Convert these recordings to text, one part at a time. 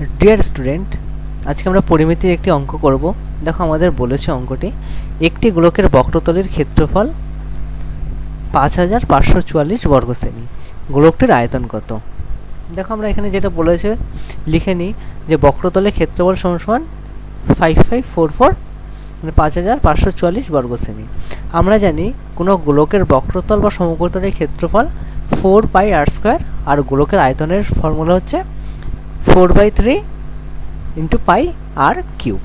Dear student আজকে আমরা পরিমিতির একটি অঙ্ক করব। দেখো আমাদের বলেছে অঙ্কটি, একটি গোলকের বক্রতলের ক্ষেত্রফল পাঁচ হাজার পাঁচশো চুয়াল্লিশ বর্গ সেমি গোলকটির আয়তন কত? দেখো আমরা এখানে যেটা বলেছে, লিখে নিই যে বক্রতলের ক্ষেত্রফল সমান ফাইভ ফাইভ ফোর ফোর মানে পাঁচ হাজার পাঁচশো চুয়াল্লিশ বর্গ সেমি আমরা জানি কোনো গোলকের বক্রতল বা সমকোণতলের ক্ষেত্রফল ফোর পাই আর স্কোয়ার আর গোলকের আয়তনের ফর্মুলা হচ্ছে four by three into pi r cube.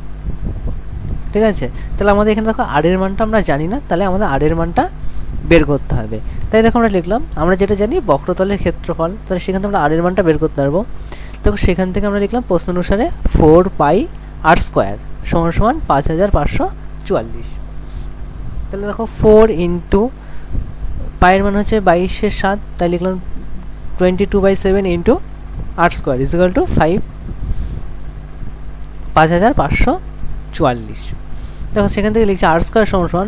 ঠিক আছে? তাহলে আমাদের এখানে দেখো আর এর মানটা আমরা জানি না, তাহলে আমাদের আর মানটা বের করতে হবে। তাই দেখো আমরা লিখলাম, আমরা যেটা জানি বক্রতলের ক্ষেত্রফল, তাহলে সেখান থেকে আমরা আর মানটা বের করতে পারব। দেখো সেখান থেকে আমরা লিখলাম প্রশ্ন অনুসারে ফোর পাই আর স্কোয়ার সমান সমান পাঁচ হাজার পাঁচশো চুয়াল্লিশ। তাহলে দেখো ফোর ইন্টু পায়ের মান হচ্ছে বাইশের সাত, তাই লিখলাম twenty two by seven into আট square is equal two five পাঁচ হাজার পাঁচশো চুয়াল্লিশ। দেখো সেখান থেকে লিখছি আট স্কোয়ার সমান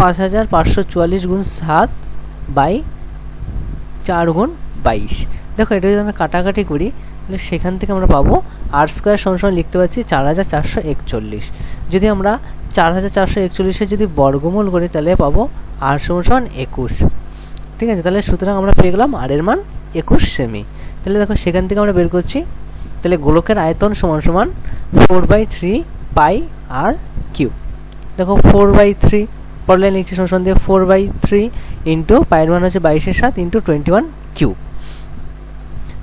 পাঁচ হাজার পাঁচশো চুয়াল্লিশ গুণ সাত বাই চার গুণ বাইশ। দেখো এটা যদি আমরা কাটাকাটি করি, তাহলে সেখান থেকে আমরা পাবো আর স্কোয়ার সমান লিখতে পাচ্ছি চার হাজার চারশো একচল্লিশ। যদি আমরা চার হাজার চারশো একচল্লিশে যদি বর্গমূল করি, তাহলে পাবো আর সমান সমান একুশ। ঠিক আছে, তাহলে সুতরাং আমরা পেয়ে গেলাম আর এর মান একুশ সেমি। তাহলে দেখো সেখান থেকে আমরা বের করছি। তাহলে গোলকের আয়তন সমান সমান four by three pi r cube দেখো ফোর বাই থ্রি পড়লে নিচে সমান দিয়ে ফোর বাই থ্রি ইন্টু পায়ের মান হচ্ছে বাইশের সাত ইন্টু টোয়েন্টি ওয়ান কিউ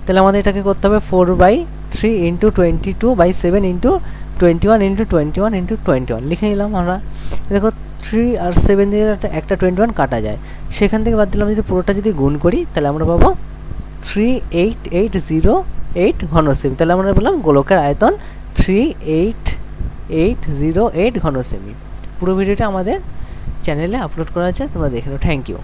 তাহলে আমাদের এটাকে করতে হবে four by three into twenty two by seven into twenty one into twenty one into twenty one লিখে নিলাম আমরা। দেখো থ্রি আর সেভেন দিয়ে একটা টোয়েন্টি ওয়ান কাটা যায়। সেখান থেকে বাদ দিলাম যদি পুরোটা যদি গুণ করি, তাহলে আমরা পাবো three eight eight zero eight ঘন সেমি তাহলে আমরা বললাম গোলকের আয়তন three eight eight zero eight ঘন সেমি পুরো ভিডিওটা আমাদের চ্যানেলে আপলোড করা আছে, তোমরা দেখে নাও। Thank you